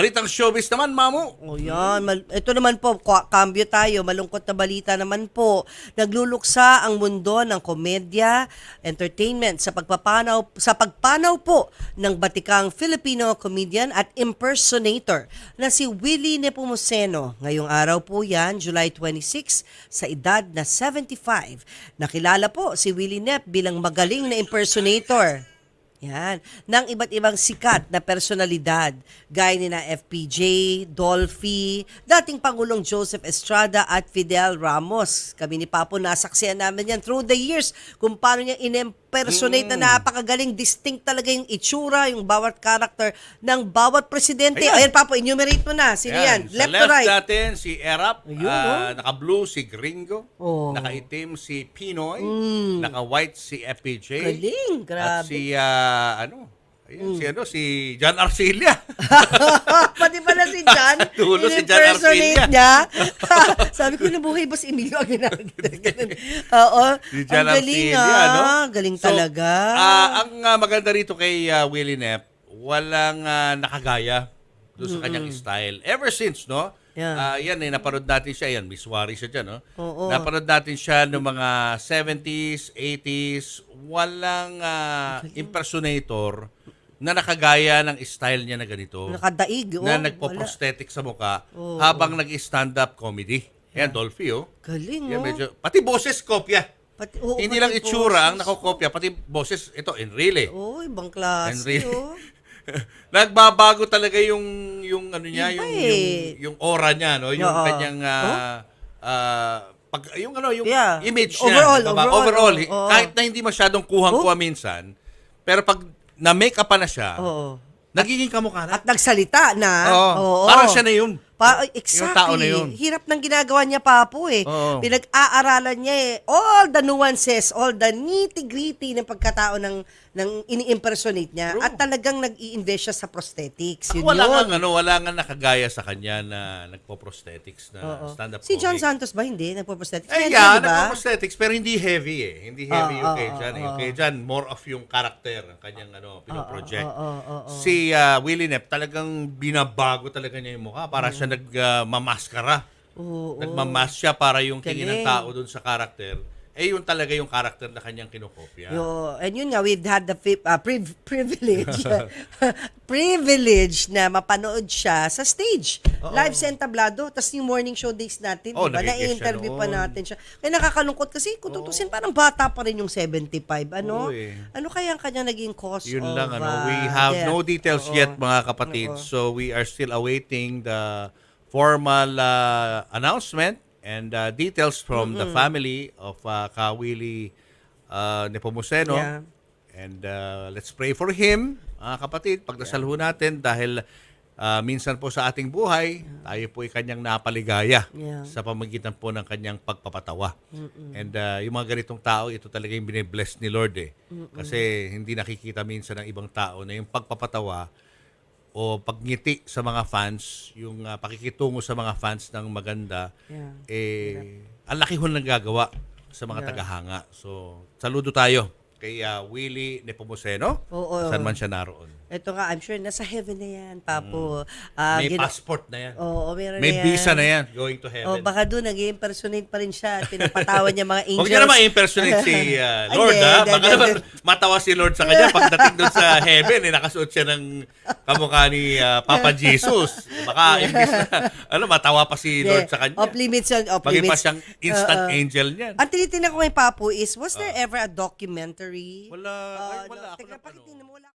Balitang showbiz naman, Mamu. O yan, Mal- ito naman po, kwa- kambyo tayo, malungkot na balita naman po. Nagluluksa ang mundo ng komedya, entertainment sa pagpapanaw sa pagpanaw po ng batikang Filipino comedian at impersonator na si Willie Nepomuceno. Ngayong araw po yan, July 26, sa edad na 75. Nakilala po si Willie Nep bilang magaling na impersonator. Yan. Ng iba't ibang sikat na personalidad, gaya ni na FPJ, Dolphy, dating Pangulong Joseph Estrada at Fidel Ramos. Kami ni Papo nasaksiyan namin yan through the years kung paano niya in-impersonate Mm. na napakagaling, distinct talaga yung itsura, yung bawat character ng bawat presidente. Ayan. Ayan, Papo, enumerate mo na. Sino yan? Sa Left, left to right. natin, si Erap. Ayun, Ah, Naka-blue si Gringo. Oh. Naka-itim si Pinoy. Naka-white si FPJ. Galing, At grabe. si, ah, ano, ayun, si, ano, si John Arcilia. Pati pala si John, Dulo si John Arcilia. niya. Sabi ko, nabuhay ba si Emilio Aguinaldo? Ganun. Oo. Si John ang galing Arcilia, ah. no? Galing So, talaga. ah, ang ah, maganda rito kay ah, Willie Nep, walang ah, nakagaya doon sa kanyang style. Ever since, no? Yeah. Ah, yan eh, napanood natin siya. Yan, Miss Wari siya dyan, no? Oo. Napanood natin siya noong mga 70s, 80s. Walang ah, impersonator na nakagaya ng style niya na ganito. Nakadaig. Oh, na nagpo-prosthetic sa mukha Oo. habang nag-stand up comedy. Yan, Dolphy, oh. Galing, Yan, oh. medyo, pati boses kopya. Pati, oo, Hindi pati lang itsura ang boses. nakokopya, pati boses, ito, Enrile. Oo, ibang klase. Enrile. Oh. Nagbabago talaga yung yung ano niya, Iba yung, eh. yung yung aura niya, no, yung Oo. kanyang ah, ah, pag yung ano, yung Yeah. image Overall, niya, diba? overall, overall, oo. Oh. kahit na hindi masyadong kuhang-kuha minsan, pero pag na-make up na siya, Oo. nagiging kamukha na. At nagsalita na. Oo. Oo. Parang siya na yun. Pa, exactly. Yung tao na yun. Hirap ng ginagawa niya, Papo, eh. Oo. Pinag-aaralan niya, eh. All the nuances, all the nitty-gritty ng pagkatao ng, ng ini-impersonate niya. True. At talagang nag-i-invest siya sa prosthetics. Yun wala yun. nga ano, wala nga nakagaya sa kanya na nagpo-prosthetics na Oo. stand-up Si John comedy. Santos ba hindi? Nagpo-prosthetics? Eh, Meron, yeah, di ba? nagpo-prosthetics pero hindi heavy eh. Hindi heavy Oo, yung kay oo, John. eh. oo. Yung kay John, more of yung character, ang kanyang ano, pinoproject. oo, oo, oo, oo. Si ah, Willie Nep, talagang binabago talaga niya yung mukha. Para siya nagmamaskara. Oo, oo. Nagmamask siya para yung tingin ng tao dun sa character. Eh, yun talaga yung character na kanyang kinokopya. Yo, and yun nga, we've had the uh, priv- privilege, privilege na mapanood siya sa stage. Live sa entablado, tapos yung morning show days natin, Oh, di ba? nagigest siya Na-interview pa noon. natin siya. Kaya nakakalungkot kasi kung tutusin, parang bata pa rin yung 75. Ano? Oo, eh. Ano kaya ang kanya naging cause Yun of lang, ano. uh, We have death? no details Oo. yet, mga kapatid. Oo. So, we are still awaiting the formal uh, announcement and uh, details from the family of uh, Kawili uh, Nepomuceno. Yeah. And uh, let's pray for him, mga kapatid. Pagdasal ho natin dahil uh, minsan po sa ating buhay, tayo po ay kanyang napaligaya Yeah. sa pamagitan po ng kanyang pagpapatawa. And uh, yung mga ganitong tao, ito talaga yung binibless ni Lord eh. Kasi hindi nakikita minsan ng ibang tao na yung pagpapatawa o pagngiti sa mga fans, yung uh, pakikitungo sa mga fans ng maganda, Yeah. eh, ang laki ho ng gagawa sa mga tagahanga. So, saludo tayo kay uh, Willie Nepomuceno, Oo. saan man siya naroon. Ito nga, I'm sure nasa heaven na yan, Papo. Ah, May gina- passport na yan. Oo, meron May na yan. visa na yan, going to Oh, heaven. baka doon nag-impersonate pa rin siya at pinapatawan niya mga angels. Huwag niya naman impersonate si uh, Lord, ha? Baka naman matawa si Lord sa kanya pagdating doon sa heaven, eh, nakasuot siya ng kamukha ni uh, Papa Jesus. Baka imbis na, ano, matawa pa si Lord sa kanya. Off limits yun, off Maging pa limits. siyang instant Oo. angel niyan. Ang tinitingnan ko kay Papo is, was there ever a documentary? Wala, Uh, ay, wala. no, Ako teka, ano. pakitingnan mo, wala.